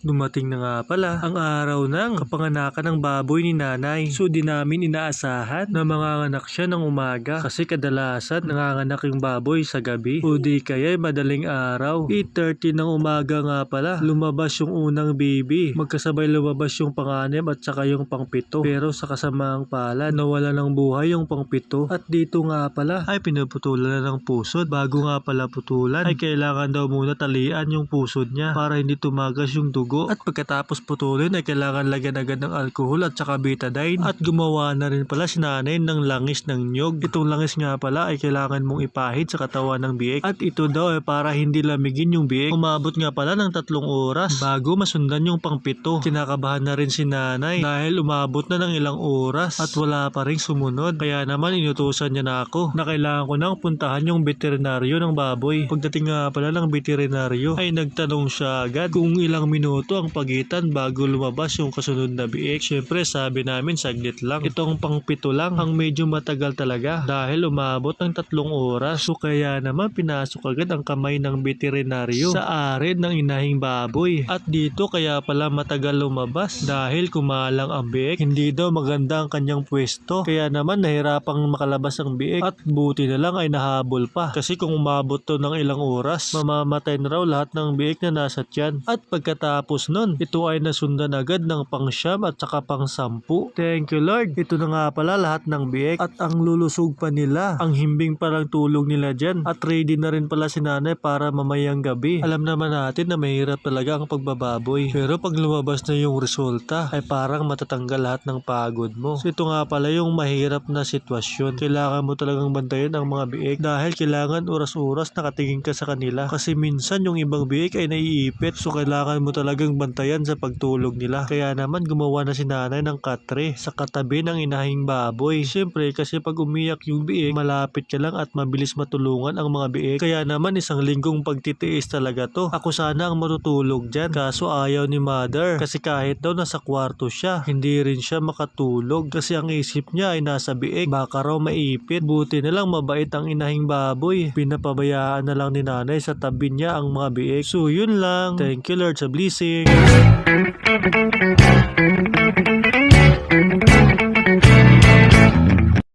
Dumating na nga pala ang araw ng kapanganakan ng baboy ni nanay. So di namin inaasahan na manganganak siya ng umaga kasi kadalasan nanganganak yung baboy sa gabi o di kaya madaling araw. 8.30 ng umaga nga pala lumabas yung unang baby. Magkasabay lumabas yung panganim at saka yung pangpito. Pero sa kasamaang pala nawala ng buhay yung pangpito. At dito nga pala ay pinuputulan na ng pusod. Bago nga pala putulan ay kailangan daw muna talian yung pusod niya para hindi tumagas yung dugo. At pagkatapos putulin ay kailangan lagyan agad ng alcohol at saka betadine. At gumawa na rin pala si nanay ng langis ng nyog. Itong langis nga pala ay kailangan mong ipahid sa katawan ng biik. At ito daw ay para hindi lamigin yung biik. Umabot nga pala ng tatlong oras bago masundan yung pangpito. Kinakabahan na rin si nanay dahil umabot na ng ilang oras at wala pa rin sumunod. Kaya naman inutusan niya na ako na kailangan ko nang puntahan yung veterinaryo ng baboy. Pagdating nga pala ng veterinaryo ay nagtanong siya agad kung ilang minuto ang pagitan bago lumabas yung kasunod na biik. Siyempre sabi namin saglit lang. Itong pangpito lang ang medyo matagal talaga dahil umabot ng tatlong oras. So kaya naman pinasok agad ang kamay ng veterinaryo sa arid ng inahing baboy. At dito kaya pala matagal lumabas dahil kumalang ang biik. Hindi daw maganda ang kanyang pwesto. Kaya naman nahirapang makalabas ang biik at buti na lang ay nahabol pa. Kasi kung umabot to ng ilang oras, mamamatay na raw lahat ng biik na nasa tiyan. At pagkatapos nun, ito ay nasundan agad ng pangsyam at saka pang sampu. Thank you Lord. Ito na nga pala lahat ng biik at ang lulusog pa nila. Ang himbing palang tulog nila dyan. At ready na rin pala si nanay para mamayang gabi. Alam naman natin na mahirap talaga ang pagbababoy. Pero pag lumabas na yung resulta, ay parang matatanggal lahat ng pagod mo. So ito nga pala yung mahirap na sitwasyon. Kailangan mo talagang bantayan ang mga biik dahil kailangan oras-oras nakatingin ka sa kanila. Kasi minsan yung ibang biik ay naiipit. So kailangan mo talagang bantayan sa pagtulog nila. Kaya naman gumawa na si nanay ng katre sa katabi ng inahing baboy. Siyempre kasi pag umiyak yung biik, malapit ka lang at mabilis matulungan ang mga biik. Kaya naman isang linggong pagtitiis talaga to. Ako sana ang matutulog dyan. Kaso ayaw ni mother. Kasi kahit daw nasa kwarto siya, hindi rin siya makatulog. Kasi ang isip niya ay nasa biik. Baka raw maipit. Buti na lang mabait ang inahing baboy. Pinapabayaan na lang ni nanay sa tabi niya ang mga biik. So yun lang. Thank you Lord sa blessing. League.